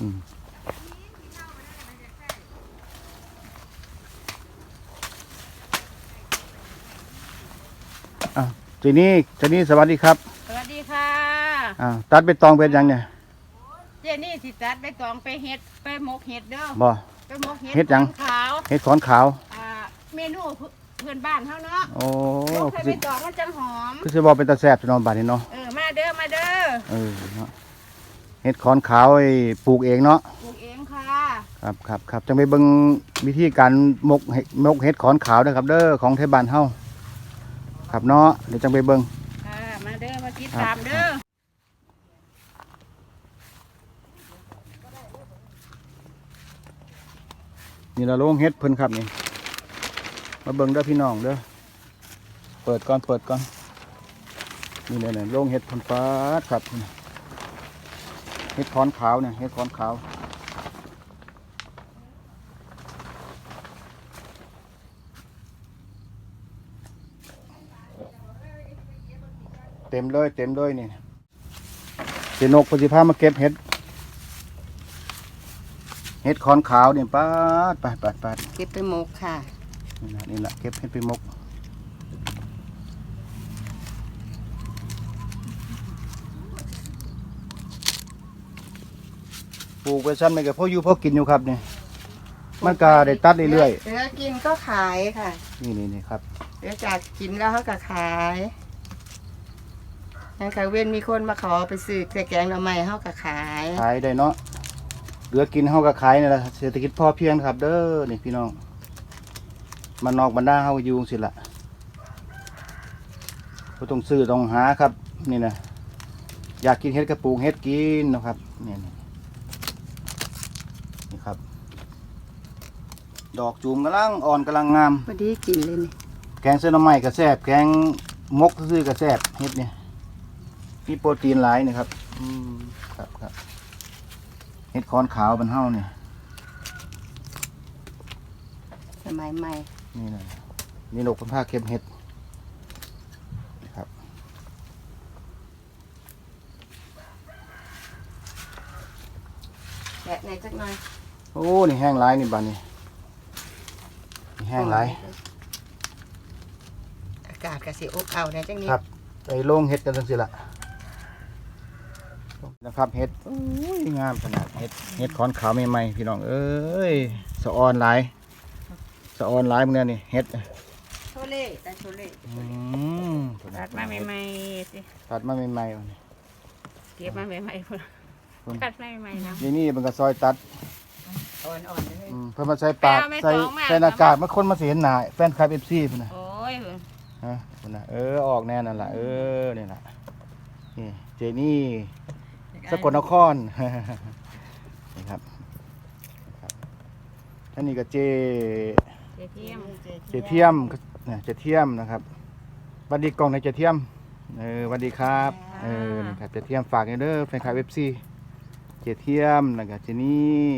อืมอะเจนี่เจนี่สวัสดีครับสวัสดีค่ะ อ่าตัดไปตองเป็นยังเนี่ยเจนี่สิตัดไปตองไปเฮ็ดไปหมกเห็ดเด้อบ่ไปหมกเห็ดเฮ็ดหยังขาวเห็ดขอนขาว อ่า เมนูเพื่อนบ้านเฮาเนาะโอ้หมกคือใส่สิไปตองมันจังหอมคือสิบอกเป็นตาแซ่บจะนอนบาดนี้เนาะ เออ มาเด้อ มาเด้อ เออเนาะ เห็ดขอนขาวไอ้ปลูกเองเนาะปลูกเองค่ะ ครับครับครับจังไปเบิ่งวิธีการมกเห็ดมกเห็ดขอนขาวนะครับ เด้อของไทยบ้านเฮาครับเนาะเดี๋ยวจังไปเบิ่งค่ะ มาเด้อมาติดครับตามเด้อนี่ละโรงเห็ดเพิ่นครับนี่มาเบิ่งเด้อพี่น้องเด้อเปิดก่อนเปิดก่อนนี่เลยเนี่ยโรงเห็ดเพิ่นฟาดครับ เห็ดขอนขาวเนี่ยเห็ดขอนขาวเต็มเลยเต็มเลยนี่เจนกปฏิภามาเก็บเห็ดเห็ดขอนขาวนี่ปาดปาดปาดปาดเก็บไปหมกค่ะ นี่นะนี่แหละเก็บเห็ดไปหมก ลูกไปสั้นไปกับพ่ออยู่พ่อกินอยู่ครับนี่มันก็ได้ตัดเรื่อยเหลือกินก็ขายค่ะๆนี่นี่นี่ครับ เหลือจากกินแล้วเขาก็ขายยังค่ะเว้นมีคนมาขอไปซื้อใส่แกงหน่อไม้เขาก็ขายขายได้เนาะเหลือกินเฮาก็ขายนี่แหละเศรษฐกิจพอเพียงครับ เด้อนี่พี่น้องมันนอกบรรดาเฮาอยู่สิละก็ต้องซื้อต้องหาครับ นี่นะอยากกินเห็ดกระปลูกเห็ดกินเนาะครับนี่นี่นี่ครับ ดอกจูมกำลังอ่อนกำลังงาม พอดีกินเลยนี่แกงเส้นหน่อไม้ก็แซ่บแกงมกซื่อๆก็แซ่บเห็ดเนี่ยมีโปรตีนหลายนี่ครับอืมครับครับเห็ดคอนขาวเป็นเฮ้าเนี่ยสมัยใหม่นี่นะนี่นกเป็นผ้าเก็บเห็ดนะครับแกะในจักหน่อย โอ้ นี่แห้งหลายนี่บานนี่นี่ แห้งหลาย อากาศกะสิอบเอาในจังนี้ครับ ไปโล่งเห็ดกันจังสิละนะครับเห็ดโอ้ยงามขนาดเห็ดเห็ดขอนขาวใหม่ๆพี่น้องเอ้ยสะออนหลายสะออนหลายมึงเนี่ยนี่เห็ดโชเล่แต่โชเล่อืมตัดมาใหม่ๆสิตัดมาใหม่ๆวันนี้เก็บมาใหม่ๆพุ่นพุ่นตัดมาใหม่ๆนะนี่นี่มันก็ซอยตัด อ่อนๆเลย อืมเพื่อมาใส่ปากไปเอาไม่ใส่ต้องมา ใส่หน้ากากมาคนมาเสียหน้าแฟนคลับเอฟซีพุ่นนะโอ้ยฮะพุ่นนะเออออกแน่นั่นแหละเออนี่แหละนี่เจนี่สกลนคร นี่ครับครับท่านนี้ก็เจเจเทียมเจเทียมเนี่ยเจเทียมนะครับบัดดีกล่องในเจเทียมเออสวัสดีครับเออนี่ครับเจเทียมฝากให้เด้อแฟนคลับเอฟซีเจเทียมแล้วก็เจนี่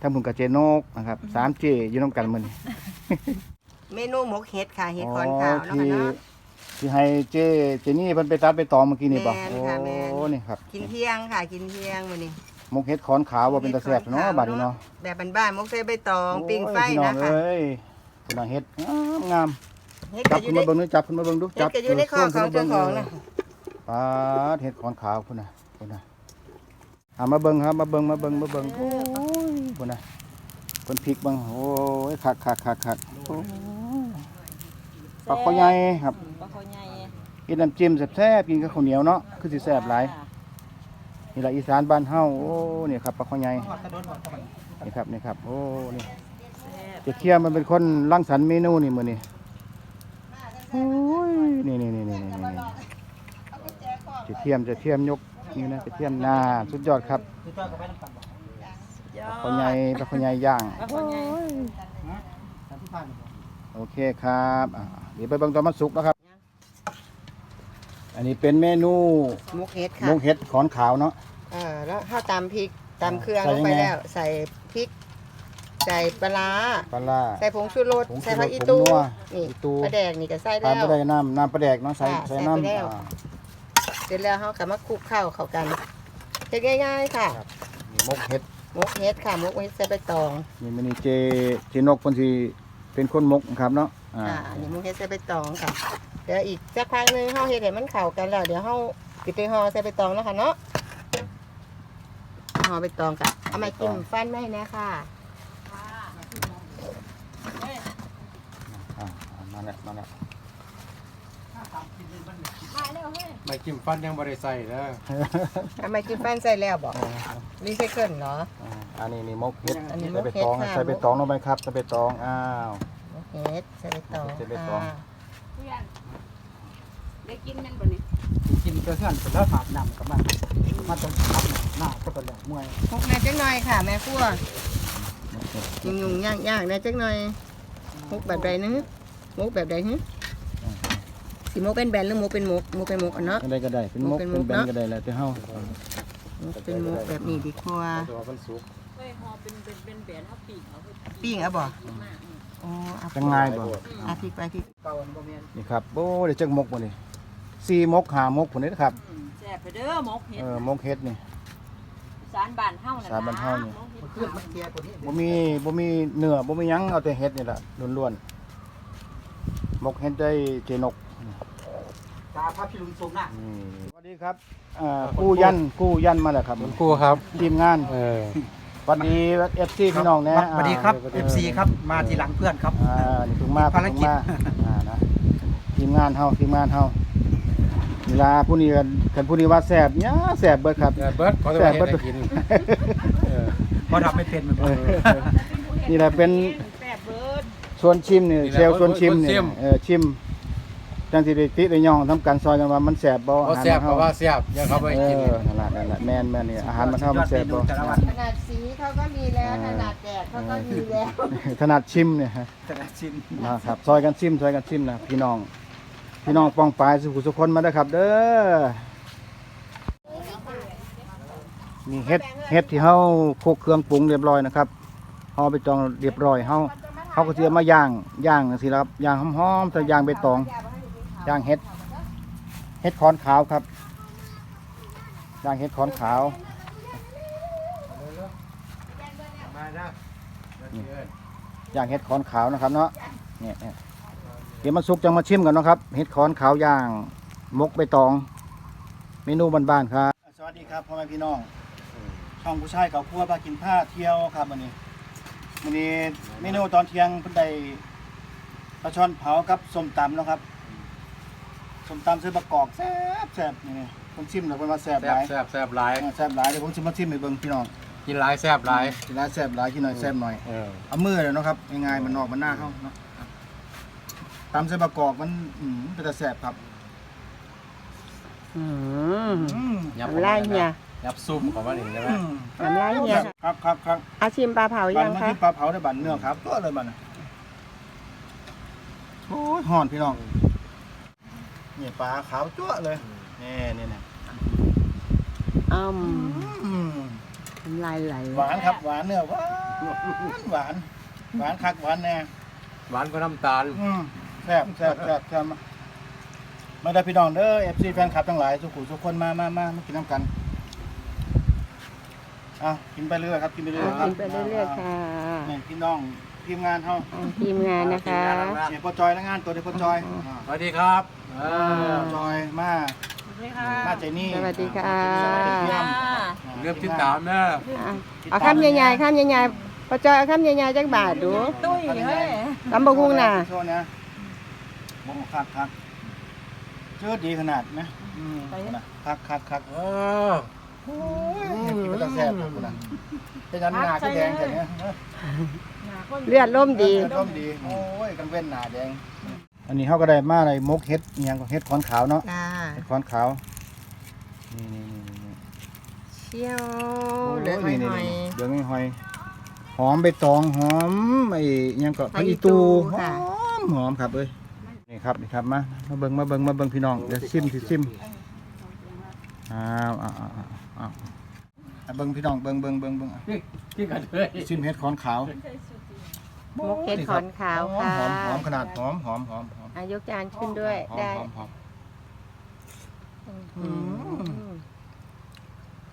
ทั้งบุญกับเจนกนะครับสามเจอยู่น้ำกันมือนี่เมนูหมกเห็ดค่ะเห็ดคอนขาวเนาะที่ค่ะเนาะ ที่ให้เจเจนี่เพิ่นไปตัดไปตองเมื่อกี้นี่ป่ะแม่นโอ้ค่ะแม่น นี่ครับกินเที่ยงค่ะ กินเที่ยงมื้อนี้หมกเห็ดขอนขาวว่าเป็นตะแซ่บเนาะบาดนี้เนาะแบบบ้านๆหมกใส่ใบตองปิ้งไฟโอ้ยพี่น้อนะงคะเอ้ยคุณน่ะเห็ดงามเห็ดๆจัก็บอยู่ขึ้นใน มาเบิ่งดูจับขึ้นมาเบิ่งดูเห็จัดก็อยู่ในข้อของเจ้าของนะ ปาดเห็ดขอนขาวพุ่นน่ะพุ่นน่ะเอามาเบิ่งครับมาเบิ่งมาเบิ่งมาเบิ่งโอ้ ยพุ่นน่ะเพิ่นพริกเบิ่งโอ้ยคักคักคักคักโอ้ยปลาคอใหญ่ครับปลาคอใหญ่กินน้ำจิ้มแซ่บๆกินกับข้าวเหนียวเนาะคือสิแซ่บหลายนี่แหละอีสานบ้านเฮาโอ้นี่ครับปลาข้อใหญ่นี่ครับนี่ครับโอ้นี่เจะเทียมมันเป็นคนรังสรรค์เมนูนี่มื้อนี้โอ้ยนี่นี่นี่นี่นี่นี่เจะเทียมเจะเทียมยกนี่นะเจะเทียมหน้าสุดยอดครับ ปลาข้อใหญ่ปลาข้อใหญ่ย่าง ปลาคอใหญ่โอเคครับอ่าเดี๋ยวไปเบิ่งตอนมันสุกนะครับ อันนี้เป็นเมนูหมกเห็ดหค่ะมกเห็ดขอนขาวเนาะเออแล้วข้าวตำพริกตำเครื่องใส่ลยังงไปไง แล้ว ใส่พริก ใส่ปลาร้าปลาร้า ใส่ผงชูรสผงชูรสใส่ผักอีผงตูนัวนี่อีตู ปลาแดกนี่ก็ใส่ทาแล้นวไปได้น้ำน้ำปลาแดกเนาะใส่ค่ะใส่ใส่น้ไปแล้วำอ่า เสร็จแล้วเขาก็มาคลุกข้าวเข้ากันเฮ็ดง่ายๆค่ะครับมกเฮ็ดห มกเฮ็ดค่ะหมกเฮ็ดใส่ใบตองนี่มันนี่เจเจนกเพิ่นสิเป็นคนมกนะครับเนาะอ่าอ่าอันนี้หมกเฮ็ดใส่ใบตองค่ะเดี๋ยวอีกสักพักหนึงเฮาเฮ็ดให้มันเข้ากันแล้วเดี๋ยวเฮาสิไปห่อใส่ใบตองแล้วค่ะเนาะห่อใบตองค่ะเอามาจิ้มฟันไว้นะค่ะอ่าอ่ามาแล้วมาแล้ว ไม่จิ้มฟันยังบริใส่เด้อเอามาจิ้มฟันใส่แล้วบ่รีไซเคิลเหรอ อ่าอันนี้นี่มกเฮ็ดอันนี้ใส่ใบมกเฮ็ดตองค่ะใส่ใบตองลงไปครับใส่ใบตองอ้าวหมกเฮ็ดใส่ใบตองใส่ใบตองค่ะเพื่อนได้กินมันบ่นี่กินเพื่อนเป็นแล้วอาบน้ำกับมันมันต้องอาบน้ำหน้าก็เป็นแล้วมวยหมกแม่จักหน่อยค่ะ แม่ครัวยุ่งยุ่งๆยากยากๆนะจักหน่อยหมกแบบใดนึหมกแบบใดฮึ สิหมกเป็นแบนหรือหมกเป็นหมกหมกเป็นหมกอะเนาะ อะไรก็ได้ เป็นมก เป็นเป็นมกแบนเนาะก็ได้แล้วแต่เฮาหมกเป็นหมกแบบนี้ดีกว่าตัวมันสุกเฮ้ยหอเป็นเป็นเป็นแบนเอาปีกเอาไปปิ้งเอาบ่อ๋อเอาจังง่ายบ่อาพริกไปพริกเก่าอันบ่แม่นนี่ครับโอ้เดี๋ยวจักมกบ่นี่สี่มกหามกพุ่นนี่นะครับแซ่บไปเด้อหมกเห็ดเออมกเฮ็ดนี่สารบ้านเฮาน่ะสารบ้านเฮานี่หมกเห็ดมันคือมันเทียกว่านี้บ่มีบ่มีเนื้อบ่มีหยังเอาแต่เฮ็ดนี่ล่ะล้วนๆมกเฮ็ดได้เจนก ตาพระพิรุณทรงหน้านี่สวัสดีครับอ่ากู้ยันกู้ยันมาแล้วครับคุณครูครับ ทีมงานเออสวัสดีเอฟซีพี่น้องแนะสวัสดีครับ อ่า FC ครับมาทีหลังเพื่อนครับ อ่านี่เพิ่งมาภารกิจ เพิ่งมาอ่านะทีมงานเฮาทีมงานเฮาเวลาผู้นี้กันกันผู้นี้ว่าแซ่บเนี่ยแซ่บเบิดครับเออเบิร์ดเขาจะมาเฮ็ดให้กินเออ เพราะทำไม่เป็นเหมือนเอกันอนี่แหละเป็น แซ่บเบิด ชวนชิมนี่นี่แหละเซลลชวนชิมนี่ชวนชิมเออชิม จังสิได้ติได้ย่องทำการซอยกันว่ามันแซ่บบ่เพราะแซ่บเพราะว่าแซ่บยังเขาไปเอกิน อนั่นล่ะนั่นล่ะแม่นแม่นนี่อาหารมันเฮามันแซ่บบ่แต่ละวัน ขนาดสีเขาก็มีแล้วขนาดแดดเขาก็มีแล้วขนาดชิมเนี่ยฮะ แต่ละชิ้นนะครับซอยกันซิมซอยกันซิมนะพี่น้อง พี่น้องปองปลายสุขุสุคนมาเด้อครับ เด้อนี่เฮ็ดเฮ็ดที่เฮาโคกเครื่องปรุงเรียบร้อยนะครับเฮาไปตองเรียบร้อยเฮาเฮาก็สิเอามาย่างย่างจังซี่ล่ะครับย่างหอมๆแต่ย่างใบตอง ย่างเฮ็ดเฮ็ดขอนขาวครับ ย่างเฮ็ดขอนขาว มานะย่างเฮ็ดขอนขาวนะครับเนาะเนี่ยเนี่ยเดี๋ยวมันสุกจังมาชิมกันเนาะครับเฮ็ดขอนขาวย่างมกใบตอง เมนูบ้านๆครับ สวัสดีครับพ่อแม่พี่น้อง ช่องผู้ชายเขาครัวพากินผ้าเที่ยวครับวันนี้วันนี้เมนูตอนเที่ยงเพิ่นได้ปลาช่อนเผากับส้มตำเนาะครับ ส้มตำซื้อประกอบแซ่บแซ่บนี่นี่ผมชิมแล้วเพิ่นว่าแซ่บหแซ่บลายแซ่บแซ่บหลายเออแซ่บหลายเดี๋ยวผมสิมาชิมให้เบิ่งพี่น้องกินหลายแซ่บหลายกินหลายแซ่บหลายกินหน่อยแซ่บหน่อยเออเอามือเลยเนาะครับง่ายๆมันนอกมันหน้าเขาเนาะตำใส่ประกอบมันอืมเป็นตะแสบครับอืมอืมยับน้ำลายเนี่ยยับซุ่มของมันเองใช่ไหมอืมน้ำลายเนี่ยครับครับครับอาชิมปลาเผาบัยันงมันคะคือปลาเผาได้บันเนื้อครับตัวเลยบันน่ะโอ้ยห่อนพี่น้อง นี่ปลาขาวจั่วเลยนี่นี่นี่อืมอืมน้ำลายไหลหวานครับหวานเนื้อหวานหวานหวานคักหวานแน่หวานก็น้ำตาลอืมแซ่บแซ่บแซ่บแซ่บมามาได้พี่น้องเด้อเอฟซีแฟนคลับทั้งหลายสุขุทุกคนมามามามากินน้ำกันอะกินไปเรื่อยครับกินไปเรื่อยครักิบนไปเรื่อยๆค่ะนี่พี่น้องทีมงานเฮาอ่าทีมงานนะคะเนี่ยพ่อจอยและงานตัวเดียวพ่อจอยอ่าสวัสดีครับเออพ่อจอยมาสวัสดีค่ะมาใจนี่สวัสดีค่ะเยี่ยมเริ่มที่ตามเนอะอะเอาข้ามใหญ่ๆข้ามใหญ่ๆปะจอยเอาข้ามใหญ่ๆจักบาทดูตุ้ยเฮ้ยตำบะฮุงน่ะโชว์เนี่ยโอ้คักคักเชื่อดีขนาดไหมอืมนะคักคักคักเออโอ้ยกินไปตั้งแซ่บเลยคุณน่ะเป็นยันหนาคือแดงแต่เนี้ยเลือดล่มดีเออร่มดี โอ้ยกันเว้นหนาแดง อันนี้เขาก็ได้มาอะไรมกเฮ็ดอิหยังก็เฮ็ดขอนขาวเนาะค่ะเฮ็ดขอนขาวนี่นี่นี่นี่เชี่ยวโอ้เหลือหนี่นี่อยนี่เดี๋ยวไม่หอย หอมใบตองหอมไอ้อิหยังก็ผัผักกอีอีตูตูหค่ะ อมหอมครับเอ้ยนี่ครับนี่ครับมามาเบิ่งมาเบิ่งมาเบิ่งพี่น้องเดี๋ยวซิมสิซิมอ้าวอ้าวอ้าวอ้าวอ้าวอะเบิ่งพี่น้องเบิ่งเบิ่งเบิ่งเบิ่งอะ ที่กันเลย ซิมเฮ็ดขอนขาว มกเห็ดขอนขาวหอมค่ะหอมหอมขนาดหอมหอมหอมหอมอายกจานขึ้นด้วยหอมได้หอมหอมอืม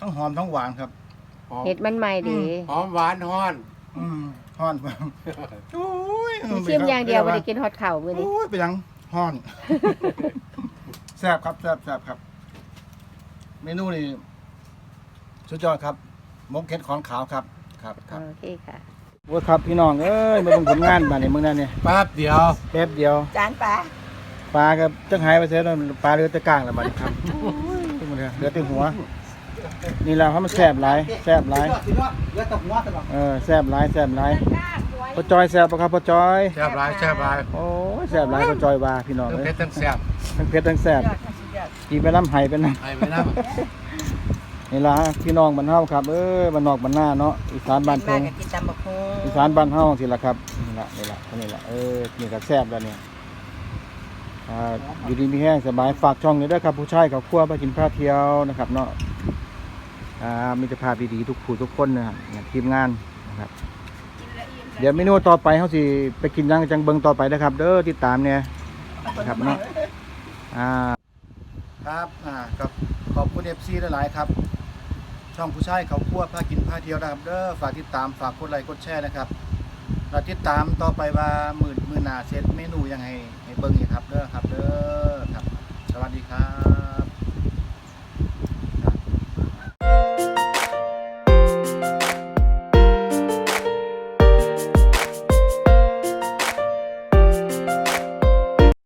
ทั้งหอมทั้งหวานครับหอมเห็ดมันใหม่ดีหอมหวานฮ้อนอืมฮ้อนโอ้ยชิมอย่างเดียวบ่ได้กินฮอดข้าวมื้อนี้โอ้ยไปยังฮ้อนแซ่บครับแซ่บแซ่บครับ เมนูนี่สุดยอดครับหมกเห็ดขอนขาวครับ ครับครับโอเคค่ะ โอ้ยครับพี่น้องเอ้ยมาลงผลงานบ้านนี่มึงนั่นเนี่ยแป๊บเดียวแป๊บเดียวจานปลาปลาก็จังหายไปเสียแล้วปลาเหลือแต่กลางแล้วบัดนี้ครับเหลือแต่หัว นี่แหละครับมันแซ่บหลายแซ่บหลายสิว่าเหลือแต่หัวตลอดเออแซ่บหลายแซ่บหลายพ่อจอยแซ่บปะครับพ่อจอยแซ่บหลายแซ่บหลายโอ้ยแซ่บหลายพ่อจอยว่าพี่น้องทั้งเอ้เผ็ยดทั้งแซ่บทั้งเผ็ดทั้งแซ่บกินไปน้ำไห้ไปน้ให้ไปนะำ นี่ล่ะพี่น้องบ้านเฮาครับเอ้ยบ้านนอกบ้านหน้าเนาะอีสานบ้านมาเพิงกับกินตำบักหุ่งอีสานบ้านเฮาสิล่ะครับนี่ล่ะนี่ล่ะนี่ล่ะเออนี่ก็แซ่บแล้วเนี่ยอ่าอยู่ดีมีแห้งสบายฝากช่องนี้ด้วยครับ ผู้ชายเขาครัวไปกินข้าวเที่ยวนะครับเนาะอ่ามีแต่ภาพดีๆทุกผู้ทุกคนนะครับเนี่ยทีมงานนะครับเดี๋ยวเมนูต่อไปเขาสิไปกินหยังจังเบิงต่อไปนะครับ เด้อติดตามเนี่ยนะครับเนาะอ่าครับอ่ากับขอบคุณเอฟซีหลายๆครับ ช่องผู้ชายเขาคั่วผ้ากินผ้าเที่ยวนะครับเด้อฝากติดตามฝากกดไลค์กดแชร์นะครับเราติดตามต่อไปว่าหมื่นหมื่นหนาเซตเมนูยังไงให้เบิ้งอีกครับเด้อครับเด้อครับ สวัสดีครับ